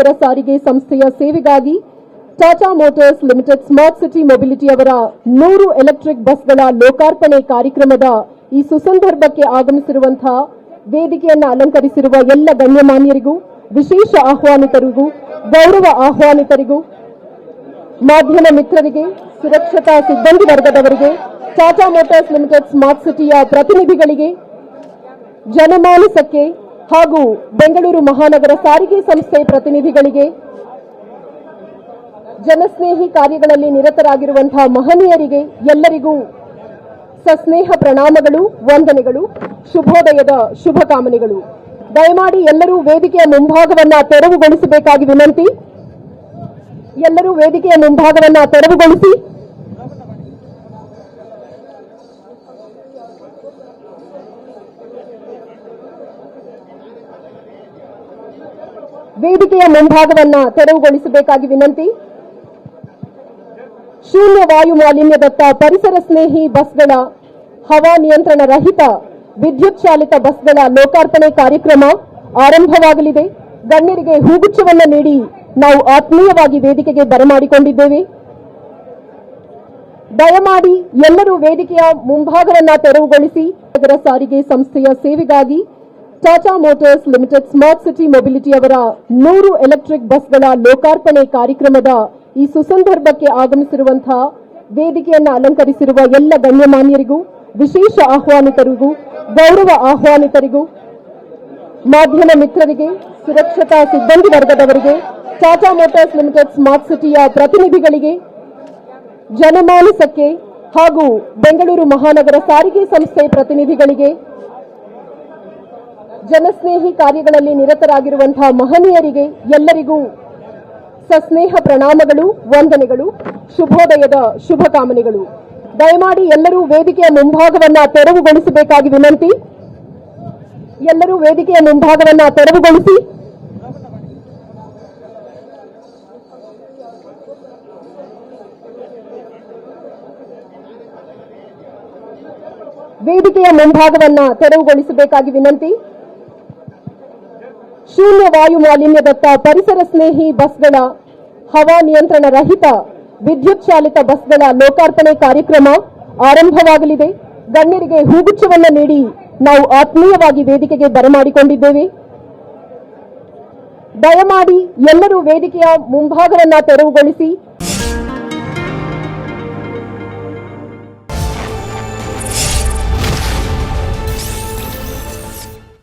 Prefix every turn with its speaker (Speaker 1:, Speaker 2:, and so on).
Speaker 1: ಮಹಾನಗರ ಸಾರಿಗೆ ಸಂಸ್ಥೆಯ ಸೇವೆಗಾಗಿ Tata Motors Limited Smart City Mobility ಅವರ ನೂರು ಎಲೆಕ್ಟ್ರಿಕ್ ಬಸ್ಗಳ ಲೋಕಾರ್ಪಣೆ ಕಾರ್ಯಕ್ರಮದ ಈ ಸುಸಂದರ್ಭಕ್ಕೆ ಆಗಮಿಸಿರುವಂತಹ ವೇದಿಕೆಯನ್ನು ಅಲಂಕರಿಸಿರುವ ಎಲ್ಲ ಗಣ್ಯಮಾನ್ಯರಿಗೂ, ವಿಶೇಷ ಆಹ್ವಾನಿತರಿಗೂ, ಗೌರವ ಆಹ್ವಾನಿತರಿಗೂ, ಮಾಧ್ಯಮ ಮಿತ್ರರಿಗೆ, ಸುರಕ್ಷತಾ ಸಿಬ್ಬಂದಿ ವರ್ಗದವರಿಗೆ, ಟಾಟಾ ಮೋಟರ್ಸ್ ಲಿಮಿಟೆಡ್ ಸ್ಮಾರ್ಟ್ ಸಿಟಿಯ ಪ್ರತಿನಿಧಿಗಳಿಗೆ, ಜನಮಾನಸಕ್ಕೆ ಹಾಗೂ ಬೆಂಗಳೂರು ಮಹಾನಗರ ಸಾರಿಗೆ ಸಂಸ್ಥೆ ಪ್ರತಿನಿಧಿಗಳಿಗೆ ಜನಸ್ನೇಹಿ ಕಾರ್ಯಗಳಲ್ಲಿ ನಿರತರಾಗಿರುವಂತಹ ಮಹನೀಯರಿಗೆ ಎಲ್ಲರಿಗೂ ಸಸ್ನೇಹ ಪ್ರಣಾಮಗಳು, ವಂದನೆಗಳು, ಶುಭೋದಯದ ಶುಭಕಾಮನೆಗಳು. ದಯಮಾಡಿ ಎಲ್ಲರೂ ವೇದಿಕೆಯ ಮುಂಭಾಗವನ್ನ ತೆರವುಗೊಳಿಸಬೇಕಾಗಿ ವಿನಂತಿ. ಎಲ್ಲರೂ ವೇದಿಕೆಯ ಮುಂಭಾಗವನ್ನ ತೆರವುಗೊಳಿಸಿ. ವೇದಿಕೆಯ ಮುಂಭಾಗವನ್ನ ತೆರವುಗೊಳಿಸಬೇಕಾಗಿ ವಿನಂತಿ. ಶೂನ್ಯ ವಾಯು ಮಾಲಿನ್ಯದತ್ತ ಪರಿಸರ ಸ್ನೇಹಿ ಬಸ್ಗಳ ಹವಾ ನಿಯಂತ್ರಣ ರಹಿತ ವಿದ್ಯುತ್ ಚಾಲಿತ ಬಸ್ಗಳ ಲೋಕಾರ್ಪಣೆ ಕಾರ್ಯಕ್ರಮ ಆರಂಭವಾಗಲಿದೆ. ಗಣ್ಯರಿಗೆ ಹೂಗುಚ್ಛವನ್ನು ನೀಡಿ ನಾವು ಆತ್ಮೀಯವಾಗಿ ವೇದಿಕೆಗೆ ಬರಮಾಡಿಕೊಂಡಿದ್ದೇವೆ ದಯಮಾಡಿ ಎಲ್ಲರೂ ವೇದಿಕೆಯ ಮುಂಭಾಗವನ್ನ ತೆರವುಗೊಳಿಸಿ ನಗರ ಸಾರಿಗೆ ಸಂಸ್ಥೆಯ ಸೇವೆಗಾಗಿ Tata Motors Limited Smart City Mobility ಅವರ ನೂರು ಎಲೆಕ್ಟ್ರಿಕ್ ಬಸ್ಗಳ ಲೋಕಾರ್ಪಣೆ ಕಾರ್ಯಕ್ರಮದ ಈ ಸುಸಂದರ್ಭಕ್ಕೆ ಆಗಮಿಸಿರುವಂತಹ ವೇದಿಕೆಯನ್ನು ಅಲಂಕರಿಸಿರುವ ಎಲ್ಲ ಗಣ್ಯಮಾನ್ಯರಿಗೂ ವಿಶೇಷ ಆಹ್ವಾನಿತರಿಗೂ ಗೌರವ ಆಹ್ವಾನಿತರಿಗೂ ಮಾಧ್ಯಮ ಮಿತ್ರರಿಗೆ ಸುರಕ್ಷತಾ ಸಿಬ್ಬಂದಿ ವರ್ಗದವರಿಗೆ ಟಾಟಾ ಮೋಟರ್ಸ್ ಲಿಮಿಟೆಡ್ ಸ್ಮಾರ್ಟ್ ಸಿಟಿಯ ಪ್ರತಿನಿಧಿಗಳಿಗೆ ಜನಮಾನಸಕ್ಕೆ ಹಾಗೂ ಬೆಂಗಳೂರು ಮಹಾನಗರ ಸಾರಿಗೆ ಸಂಸ್ಥೆ ಪ್ರತಿನಿಧಿಗಳಿಗೆ ಜನಸ್ನೇಹಿ ಕಾರ್ಯಗಳಲ್ಲಿ ನಿರತರಾಗಿರುವಂತಹ ಮಹನೀಯರಿಗೆ ಎಲ್ಲರಿಗೂ ಸಸ್ನೇಹ ಪ್ರಣಾಮಗಳು, ವಂದನೆಗಳು, ಶುಭೋದಯದ ಶುಭಕಾಮನೆಗಳು. ದಯಮಾಡಿ ಎಲ್ಲರೂ ವೇದಿಕೆಯ ಮುಂಭಾಗವನ್ನ ತೆರವುಗೊಳಿಸಬೇಕಾಗಿ ವಿನಂತಿ. ಎಲ್ಲರೂ ವೇದಿಕೆಯ ಮುಂಭಾಗವನ್ನ ತೆರವುಗೊಳಿಸಿ. ವೇದಿಕೆಯ ಮುಂಭಾಗವನ್ನ ತೆರವುಗೊಳಿಸಬೇಕಾಗಿ ವಿನಂತಿ. ಶೂನ್ಯ ವಾಯು ಮಾಲಿನ್ಯದತ್ತ ಪರಿಸರ ಸ್ನೇಹಿ ಬಸ್ಗಳ ಹವಾ ನಿಯಂತ್ರಣ ರಹಿತ ವಿದ್ಯುತ್ ಚಾಲಿತ ಬಸ್ಗಳ ಲೋಕಾರ್ಪಣೆ ಕಾರ್ಯಕ್ರಮ ಆರಂಭವಾಗಲಿದೆ. ಗಣ್ಯರಿಗೆ ಹೂಗುಚ್ಛವನ್ನ ನೀಡಿ ನಾವು ಆತ್ಮೀಯವಾಗಿ ವೇದಿಕೆಗೆ ಬರಮಾಡಿಕೊಂಡಿದ್ದೇವೆ. ದಯಮಾಡಿ ಎಲ್ಲರೂ ವೇದಿಕೆಯ ಮುಂಭಾಗವನ್ನ ತೆರವುಗೊಳಿಸಿ.